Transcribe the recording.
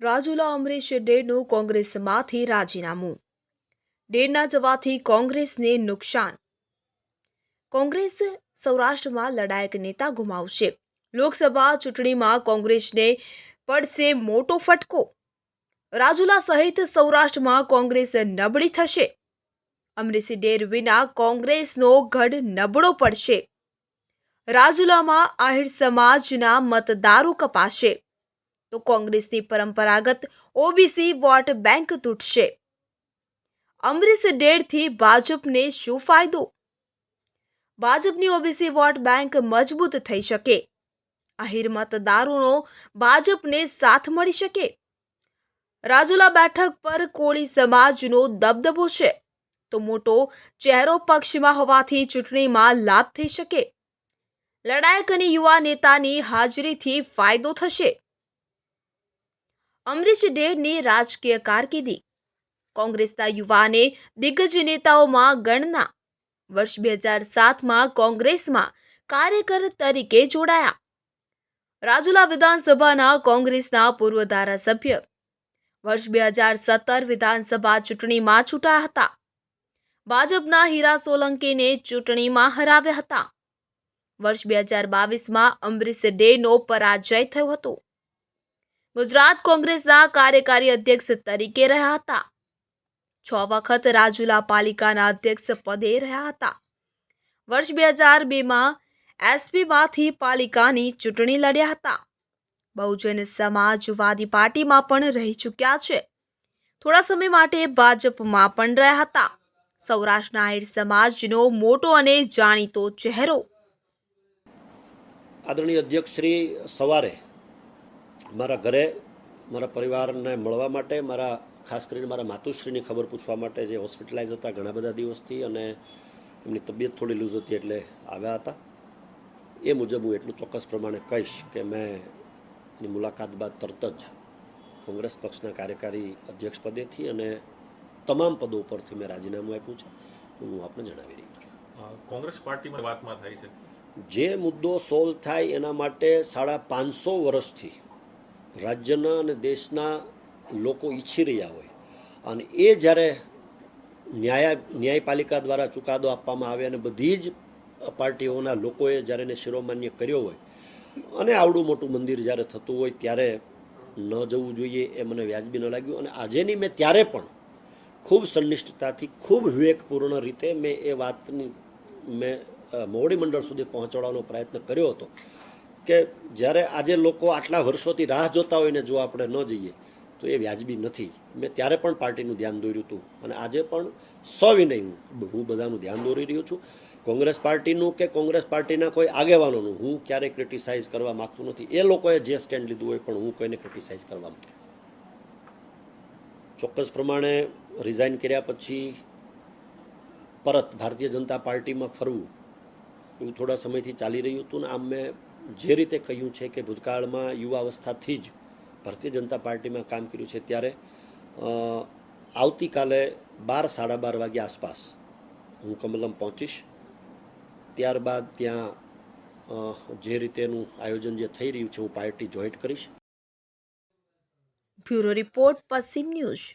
રાજુલા અમરીશ ડેરનું કોંગ્રેસમાંથી રાજીનામું. ડેરના જવાથી કોંગ્રેસને નુકસાન. કોંગ્રેસ સૌરાષ્ટ્રમાં લડાયક નેતા ગુમાવશે. લોકસભા ચૂંટણીમાં કોંગ્રેસને પડશે મોટો ફટકો. રાજુલા સહિત સૌરાષ્ટ્રમાં કોંગ્રેસ નબળી થશે. અમરીશ ડેર વિના કોંગ્રેસનો ગઢ નબળો પડશે. રાજુલામાં આહિર સમાજના મતદારો કપાશે. તો કોંગ્રેસની પરંપરાગત ઓબીસી વોટ બેંક તૂટશે. અમરીશ ડેડથી ભાજપને શું ફાયદો? ભાજપની ઓબીસી વોટ બેંક મજબૂત થઈ શકે. આહિર મતદારોનો ભાજપને સાથ મળી શકે. રાજુલા બેઠક પર કોળી સમાજનો દબદબો છે. તો મોટો ચહેરો પક્ષમાં હોવાથી ચૂંટણીમાં લાભ થઈ શકે. લડાયક અને યુવા નેતાની હાજરીથી ફાયદો થશે. અમરીશ ડેરની રાજકીય કારકિર્દી. કોંગ્રેસના યુવાને દિગ્ગજ નેતાઓમાં ગણના. વર્ષ બે હજાર સાતમાં કોંગ્રેસમાં કાર્યકર તરીકે જોડાયા. રાજુલા વિધાનસભાના કોંગ્રેસના પૂર્વ ધારાસભ્ય. વર્ષ બે હજાર સત્તર વિધાનસભા ચૂંટણીમાં ચૂંટાયા હતા. ભાજપના હીરા સોલંકીને ચૂંટણીમાં હરાવ્યા હતા. વર્ષ બે હજાર બાવીસમાં અમરીશ ડેનો પરાજય થયો હતો. ગુજરાત કોંગ્રેસના કાર્યકારી અધ્યક્ષ તરીકે રહ્યા હતા. છ વખત રાજુલા પાલિકાના અધ્યક્ષ પદે રહ્યા હતા. વર્ષ બે હજાર બેમાં એસપીમાંથી પાલિકાની ચૂંટણી લડ્યા હતા. બહુજન સમાજવાદી પાર્ટીમાં પણ રહી ચૂક્યા છે. થોડા સમય માટે ભાજપમાં પણ રહ્યા હતા. સૌરાષ્ટ્રના આહિર સમાજનો મોટો અને જાણીતો ચહેરો. આદરણીય અધ્યક્ષ શ્રી સવારે મારા ઘરે મારા પરિવારને મળવા માટે મારા ખાસ કરીને મારા માતુશ્રીની ખબર પૂછવા માટે જે હોસ્પિટલાઇઝ હતા ઘણા બધા દિવસથી અને એમની તબિયત થોડી લૂઝ હતી એટલે આવ્યા હતા. એ મુજબ હું એટલું ચોક્કસ પ્રમાણે કહીશ કે મેં એની મુલાકાત બાદ તરત જ કોંગ્રેસ પક્ષના કાર્યકારી અધ્યક્ષ પદેથી અને તમામ પદો ઉપરથી મેં રાજીનામું આપ્યું છે. હું આપને જણાવી રહ્યો છું. કોંગ્રેસ પાર્ટીમાં વાતમાં થાય છે? જે મુદ્દો સોલ્વ થાય એના માટે સાડા પાંચસો વર્ષથી રાજ્યના અને દેશના લોકો ઈચ્છી રહ્યા હોય. અને એ જ્યારે ન્યાય, ન્યાયપાલિકા દ્વારા ચુકાદો આપવામાં આવે અને બધી જ પાર્ટીઓના લોકોએ જ્યારે એને શિરોમાન્ય કર્યો હોય અને આવડું મોટું મંદિર જ્યારે થતું હોય ત્યારે ન જવું જોઈએ એ મને વ્યાજબી ન લાગ્યું. અને આજેની મેં ત્યારે પણ ખૂબ સંનિષ્ઠતાથી, ખૂબ વિવેકપૂર્ણ રીતે મેં એ વાતની મેં મોવડી મંડળ સુધી પહોંચાડવાનો પ્રયત્ન કર્યો હતો. કે જ્યારે આજે લોકો આટલા વર્ષોથી રાહ જોતા હોય ને જો આપણે ન જઈએ, તો એ વ્યાજબી નથી. મેં ત્યારે પણ પાર્ટીનું ધ્યાન દોર્યું હતું અને આજે પણ સવિનય હું હું બધાનું ધ્યાન દોરી રહ્યો છું. કોંગ્રેસ પાર્ટીનું કે કોંગ્રેસ પાર્ટીના કોઈ આગેવાનોનું હું ક્યારેય ક્રિટિસાઇઝ કરવા માગતું નથી. એ લોકોએ જે સ્ટેન્ડ લીધું હોય પણ હું કોઈને ક્રિટિસાઇઝ કરવા ચોક્કસ પ્રમાણે રિઝાઇન કર્યા પછી પરત ભારતીય જનતા પાર્ટીમાં ફરવું, એવું થોડા સમયથી ચાલી રહ્યું હતું ને આમ મેં જે રીતે કહ્યું છે કે ભૂતકાળમાં યુવાવસ્થાથી જ ભારતીય જનતા પાર્ટીમાં કામ કર્યું છે ત્યારે આવતીકાલે બાર સાડા બાર વાગ્યા આસપાસ હું કમલમ પહોંચીશ. ત્યારબાદ ત્યાં જે રીતેનું આયોજન જે થઈ રહ્યું છે, હું પાર્ટી જોઈન્ટ કરીશ. Bureau report Pashchim news.